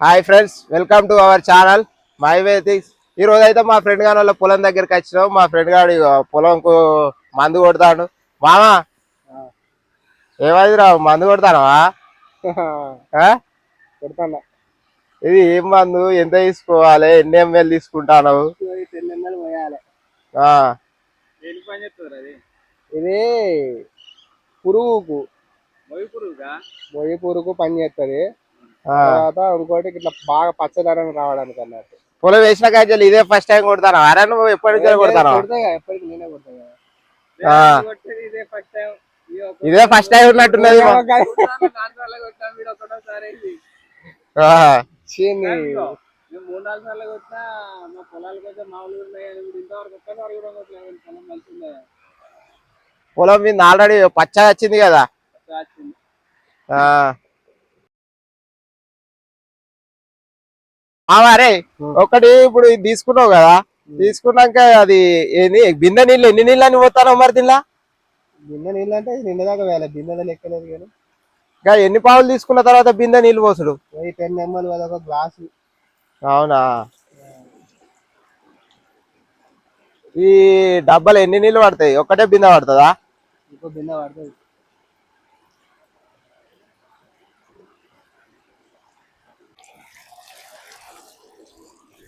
Hi friends welcome to our channel my వేతిక్స్ ఈ రోజు అయితే మా ఫ్రెండ్ గారి వాళ్ళ పొలం దగ్గరికి వచ్చినాం. మా ఫ్రెండ్ గారు పొలంకు మందు కొడతాడు. మామా ఏమైంది రా మందు కొడతానవా? ఆ? కొడతాను ఇది ఏం మందు? ఎంత తీసుకోవాలి? ఎన్ని ఎంఎల్ తీసుకుంటాను ఇది పురుగుకు. మొయ్యి పురుగు పని చేస్తుంది తర్వాత ఇంకోటి ఇట్లా బాగా పచ్చదనం రావడానికి అన్నట్టు. పొలం వేసిన కాజలు ఇదే ఫస్ట్ టైం కొడతాను అరే నువ్వు ఎప్పటి నుంచి కొడతాను ఎప్పటికి నేనే ఇదే ఫస్ట్ టైం ఇదే ఫస్ట్ టైం ఉన్నట్టున్నది మూడు నాలుగు సార్లు కొట్టినా మా ఇంతవరకు ఒక్కసారి కూడా కొట్టలేదు పొలం మంచిగా పొలం మీద ఆల్రెడీ పచ్చ వచ్చింది కదా? అరే ఒకటి ఇప్పుడు ఇది తీసుకున్నావు కదా తీసుకున్నాక అది బిందె నీళ్ళు ఎన్ని నీళ్ళు అని పోతాను మరి దీనిలా? బిందె నీళ్ళు అంటే నిన్న దాకా వేయాలి బిందెలో లెక్కలేదు కానీ. ఇంకా ఎన్ని పావులు తీసుకున్న తర్వాత బిందె నీళ్ళు పోసుడు? టెన్ ఎంఎల్ ఒక గ్లాసు. అవునా? ఈ డబ్బాలు ఎన్ని నీళ్ళు పడతాయి? ఒక్కటే బిందె పడుతుందా? ఇంకో బిందె పడుతుంది.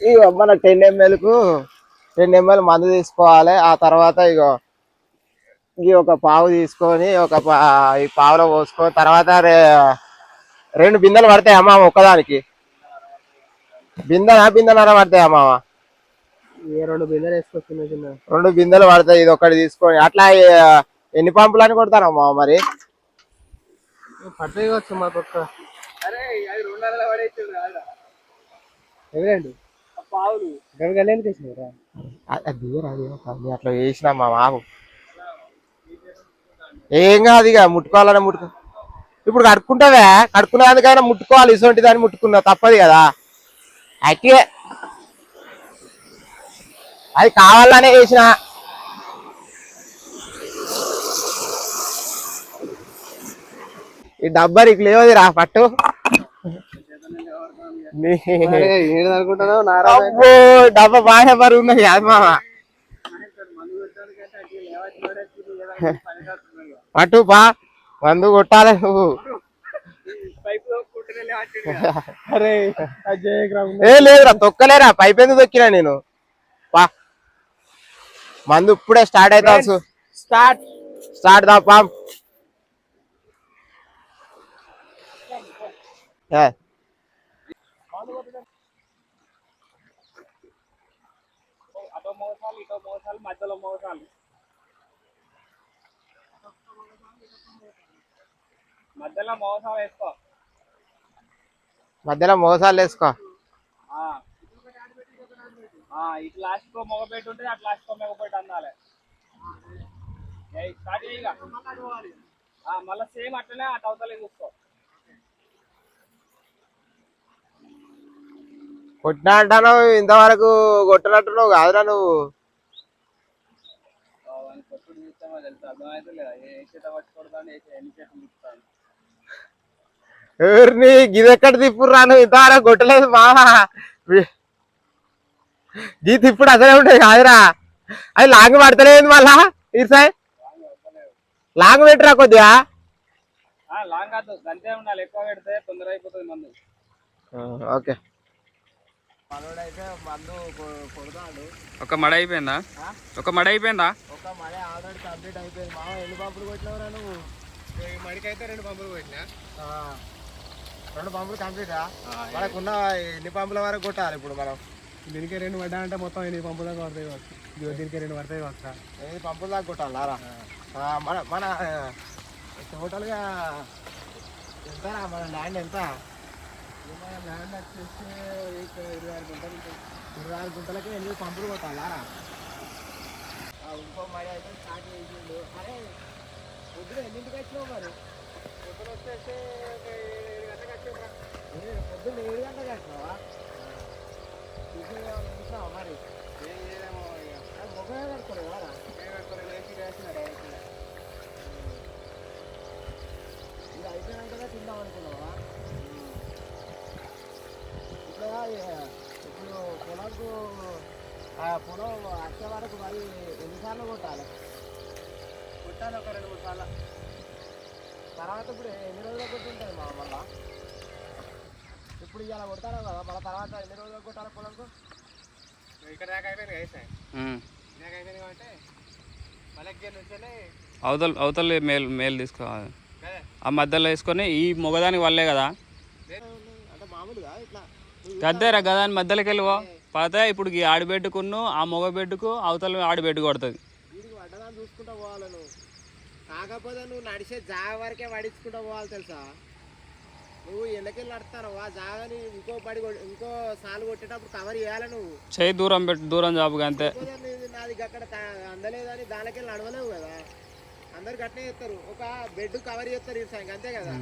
ఇగో మన టెన్ ఎంఎల్కు టెన్ ఎంఎల్ మందు తీసుకోవాలి. ఆ తర్వాత ఇగో ఈ ఒక పావు తీసుకొని ఒక ఈ పావులో పోసుకొని తర్వాత రే- రెండు బిందెలు పడతాయి అమ్మ ఒక్కదానికి. బిందెనా బిందెనర పడతాయి అమ్మ ఏ రెండు బిందెలు వేసుకొచ్చిన చిన్న రెండు బిందెలు పడతాయి ఇది ఒకటి తీసుకొని. అట్లా ఎన్ని పంపులు అని కొడతారమ్మా మరి? పడతాయి కావచ్చు మా పక్క అరే అది రెండు వందల అట్లా వేసినా మా మాకు ఏం కాదు ఇక ముట్టుకోవాలని ముట్టుకో. ఇప్పుడు కడుక్కుంటావే కడుక్కునేందుకైనా ముట్టుకోవాలి ఇటువంటి దాన్ని ముట్టుకున్నా తప్పదు కదా. అయితే అది కావాలనే వేసిన. ఈ డబ్బా నీకు లేవది రా పట్టు. డబ్బా బాగా బరువు ఉన్నది అది మామ. పట్టు పా మందు కొట్టాలి నువ్వు. ఏ లేదురా తొక్కలేరా పైపు ఎందుకు తొక్కినా నేను? పా మందు ఇప్పుడే స్టార్ట్ అవుతా స్టార్ట్ స్టార్ట్ దా పామ్ ఏ, అటో మోసాలు ఇటో మోసాలు మధ్యలో మోసాలు. మధ్యలో మోసాలు వేసుకో. మధ్యలో మోసాలు వేసుకో. ఇటు లాస్ట్ కో మొగ పెట్టి ఉంటుంది అటు లాస్ట్ కో మొగ పెట్టి అందాలి స్టార్ట్ మళ్ళా సేమ్ అట్లనే అటు అవతలే చూసుకో కొట్టినా అంటాను ఇంతవరకు కొట్టినట్టున్నావు కాదురా నువ్వు. ఆ, వాని కొట్టుడు చూస్తామో తెలుసు? అర్థమైతే లేదా ఏ చేత పట్టుకోడతాను ఏ ఎన్ని చేతులు తిప్పుతాను ఎవరిని? గిదెక్కడ తిప్పురా నువ్వు ఇంతవరకు కొట్టలేదు మామ గీ తిప్పుడు అసలే ఉంటాయి కాదురా. అది లాంగ్ పడతలేదు మళ్ళా. ఈసారి లాంగ్ పెట్టరా కొద్దిగా? లాంగ్ కాదు. గంటే ఉండాలి. ఎక్కువ పెడితే తొందర అయిపోతుంది మందు. ఓకే. మనోడైతే మందు కొడతాడు. ఒక మడ అయిపోయిందా? ఒక మడ అయిపోయిందా? ఒక మడి ఆల్రెడీ కంప్లీట్ అయిపోయింది. మామ ఎన్ని పంపులు కొట్టినవరా నువ్వు? ఈ మడికైతే రెండు పంపులు కొట్టినా. రెండు పంపులు కంప్లీటా? మనకున్న ఎన్ని పంపుల వరకు కొట్టాలి ఇప్పుడు మనం? దీనికి రెండు పడ్డా అంటే మొత్తం ఎనిమిది పంపులు దాకా పడతాయి కావచ్చు. దీనికి రెండు పడతాయి కావచ్చు ఎనిమిది పంపుల దాకా కొట్టాలా మన మన టోటల్గా ఎంతరా? మన ల్యాండ్ ఎంత? ల్యాండ్ వచ్చేసి ఇరవై ఆరు గుంటలు ఇరవై ఆరు గుంటలకి ఎనిమిది పంపులు కొట్టాలా ఇంకో మడి అయితే స్టార్ట్ చేసిండు అరే పొద్దున ఎన్నింటికి వచ్చినావు మరి పొద్దున వచ్చేసి ఏడు గంటలకు వచ్చేసా పొద్దున్న ఏడు గంటలకు వచ్చినావా మరి ఏం చేయలేమో ఇక అది ముఖమే కడుకోలేదు కదా ఏం పెట్టుకోలే లేచి వేసిన డైరెక్ట్ ఇది అయిపోయినాక తిందాం అనుకున్నావా ఇప్పుడు పొలంకు ఆ పొలం వచ్చే వరకు మరి ఎన్నిసార్లు కొట్టాలి కొట్టాలి ఒక రెండు మూడు సార్లు తర్వాత ఇప్పుడు ఎన్ని రోజులు కొట్టుంటుంది మా మళ్ళా? ఇప్పుడు ఇలా కొడతారా కదా మళ్ళీ తర్వాత ఎన్ని రోజులు కొట్టాలి పొలంకు? ఇక్కడ దాకా అయిపోయింది కదా అయిపోయింది కాబట్టి మళ్ళీ నుంచే అవతల అవతల మేల్ మేల్ తీసుకోవాలి. ఆ మధ్యలో వేసుకొని ఈ మొగదానికి వల్లే కదా. అంటే మామూలుగా ఇట్లా. గద్దేరా గదాని మధ్యలోకి వెళ్ళిపో. పోతే ఇప్పుడు ఈ ఆడిబెట్టుకును ఆ మొగ బెడ్డుకు అవతల ఆడిబెట్టు కొడుతుంది. చూసుకుంటూ పోవాలి నువ్వు. కాకపోతే నువ్వు నడిచే జాగ వరకే పడించుకుంటూ పోవాలి తెలుసా? నువ్వు ఎండకెళ్ళి నడుస్తాను ఆ జాగని ఇంకో పడి ఇంకో సాలు కొట్టేటప్పుడు కవర్ చేయాలి నువ్వు? చేయి దూరం పెట్టు దూరం జాబుగా అంతే నీది- అక్కడ అందలేదని దానికెళ్ళి నడవలేవు కదా? అందరు గట్నే చేస్తారు. ఒక బెడ్ కవర్ చేస్తారు ఇటు సైడ్ అంతే కదా?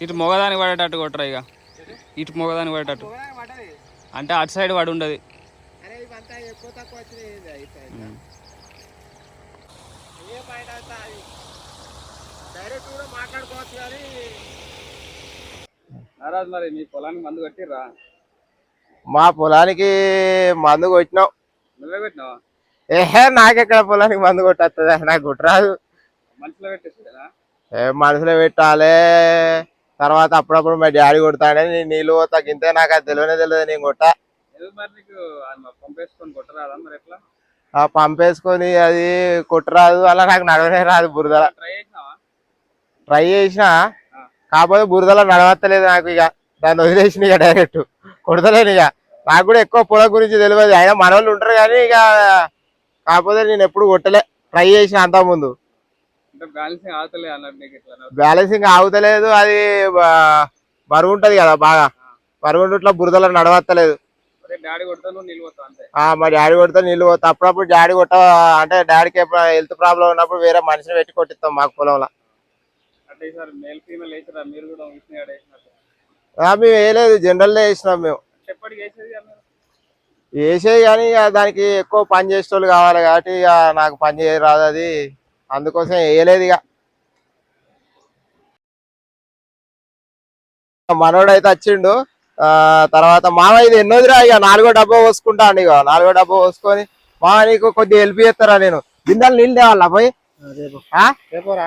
ఇటు మొగదానికి పడేటట్టు కొట్టరా ఇక. ఇటు మొగదానికి పడేటట్టు. అంటే అటు సైడ్ పడి ఉండదు. అరే ఇవంతా ఎక్కువ తక్కువ వచ్చినాయి ఏంది ఇటు సైడ్ ఏ పాయింట్ అంతా అది డైరెక్ట్ కూడా మాట్లాడుకోవచ్చు కానీ నారాజు మరి మీ పొలానికి మందు కట్టిర్రా? మా పొలానికి మందు కొట్టినాం. నువ్వే పెట్టినావా ఏహే నాకెక్కడ పొలానికి మందు కొట్టేస్తుంది నాకు కొట్టరాదు మనుషులో పెట్టేసేదా ఏ మనసులో పెట్టాలి. తర్వాత అప్పుడప్పుడు మా డాడీ కొడతాడే నేను నీళ్ళు పోతా గింతే నాకు అది తెలియనే తెలియదు నేను కొట్టా. పంపేసుకొని కొట్టరాదా మరి ఎట్లా? ఆ పంపేసుకొని అది కొట్టరాదు అలా నాకు నడవనే రాదు బురదల. ట్రై చేసిన కాకపోతే బురదలో నడవత్తలేదు నాకు ఇక. దాన్ని వదిలేసిన ఇక డైరెక్ట్ కొడతలేను ఇక. నాకు కూడా ఎక్కువ పొలం గురించి తెలియదు. అయినా మన వాళ్ళు ఉంటారు కానీ ఇక కాకపోతే నేను ఎప్పుడు కొట్టలే. ట్రై చేసిన అంతా ముందు బ్యాలెన్సింగ్ ఆగుతలేదు. అది బరువు ఉంటది కదా బాగా. బరువు ఇట్లా బురదలో నడవత్తలేదు. మా డాడీ కొడితే నీళ్ళు పోతా. అప్పుడప్పుడు డాడీ కొట్ట అంటే డాడీకి హెల్త్ ప్రాబ్లం ఉన్నప్పుడు వేరే మనిషిని పెట్టి కొట్టిస్తాం మాకు పొలంలో. ఈసారి మేల్ ఫీమేల్ వేసారా? మీరు కూడా విష్ణు గారు వేసినట్టు మేము వేయలేదు. జనరల్లో వేసినాం మేము. ఎప్పటికి వేసేది వేసేది కానీ ఇక దానికి ఎక్కువ పని చేసేటోళ్ళు కావాలి కాబట్టి ఇక నాకు పని చేయరాదు అది. అందుకోసం వేయలేదు ఇక. మనోడు అయితే వచ్చిండు. ఆ తర్వాత మామ ఇది ఎన్నోదిరా ఇక? నాలుగో డబ్బా పోసుకుంటాను ఇక. నాలుగో డబ్బా పోసుకొని మామ నీకు కొద్దిగా హెల్ప్ చేస్తారా నేను? బిందెలు నీళ్ళు తేవాలా పోయి? ఆ? రేపోరా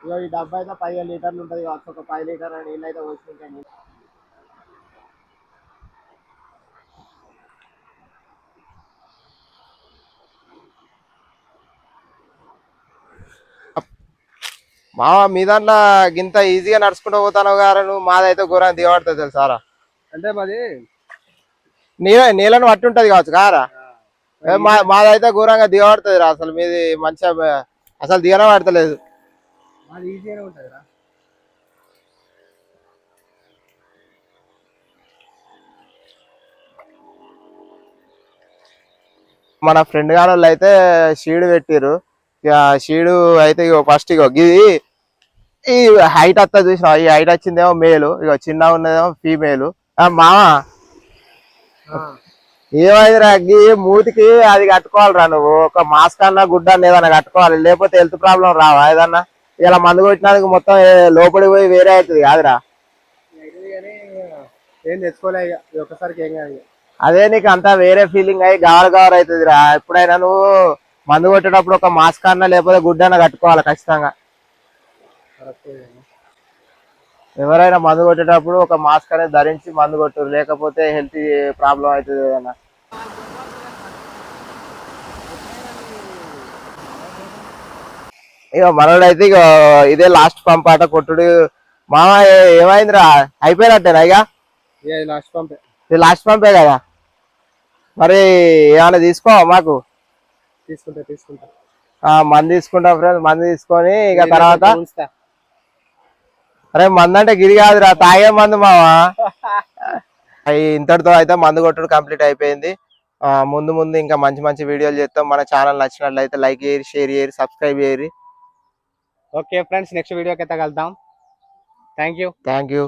ఇగో ఈ డబ్బా అయితే పదిహేను లీటర్లు ఉంటుంది కావచ్చు. ఒక పది లీటర్ నీళ్ళు అయితే పోసుకుంటాను మామ మీ దాంట్లో గింత ఈజీగా నడుచుకుంటూ పోతాను గారు నువ్వు? మాదైతే ఘోరంగా దిగబడుతుంది తెలుసారా? అంటే మాది నీళ్ళ నీళ్ళని పట్టి ఉంటది కావచ్చు కారా? మాదైతే ఘోరంగా దిగబడుతుంది రా అసలు మీది మంచిగా అసలు దిగనే పడతలేదు. మన ఫ్రెండ్ గారు అయితే షీడ్ పెట్టిర్రు. ఇక షీడు అయితే ఇగో ఫస్ట్ ఇగో ఇది ఈ హైట్ వస్తా చూసిన ఈ హైట్ వచ్చిందేమో మేలు ఇగో చిన్న ఉన్నదేమో ఫీమేల్ మామ ఏమైందిరా? గీ మూతికి అది కట్టుకోవాలిరా నువ్వు. ఒక మాస్క్ అన్నా గుడ్డ అన్న ఏదన్నా కట్టుకోవాలి. లేకపోతే హెల్త్ ప్రాబ్లం రావా ఏదన్నా? ఇలా మందు కొట్టినందుకు మొత్తం లోపలికి పోయి వేరే అవుతుంది కాదురా. ఏం తెచ్చుకోలే ఏం కాదు. అదే నీకు అంతా వేరే ఫీలింగ్ అయ్యి గవర్ గవర్ అవుతుంది రా ఎప్పుడైనా నువ్వు మందు కొట్టేటప్పుడు ఒక మాస్క్ అన్నా లేకపోతే గుడ్డ అన్న కట్టుకోవాలి ఖచ్చితంగా? ఎవరైనా మందు కొట్టేటప్పుడు ఒక మాస్క్ అనేది ధరించి మందు కొట్టరు లేకపోతే హెల్త్ ప్రాబ్లం అవుతుంది ఏదన్నా ఇక మనోడైతే ఇక ఇదే లాస్ట్ పంప్ ఆట కొట్టుడు. మామ ఏమైందిరా? అయిపోయినట్టేనా ఇక లాస్ట్ పంపే ఇది లాస్ట్ పంపే కదా? మరి ఏమైనా తీసుకో మాకు? తీసుకుంటా తీసుకుంటా. ఆ మంది తీసుకుంటాం ఫ్రెండ్స్ మంది తీసుకొని ఇక తర్వాత అరే మందు అంటే గిరి కాదురా తాగే మందు మావా? ఇంతటితో అయితే మందు కొట్టుడు కంప్లీట్ అయిపోయింది. ముందు ముందు ఇంకా మంచి మంచి వీడియోలు చేస్తాం. మన ఛానల్ నచ్చినట్లయితే లైక్ చేయరు షేర్ చేయరు సబ్స్క్రైబ్ చేయరు ఓకే ఫ్రెండ్స్ నెక్స్ట్ వీడియోకి అయితే కలుద్దాం. Thank you. Thank you.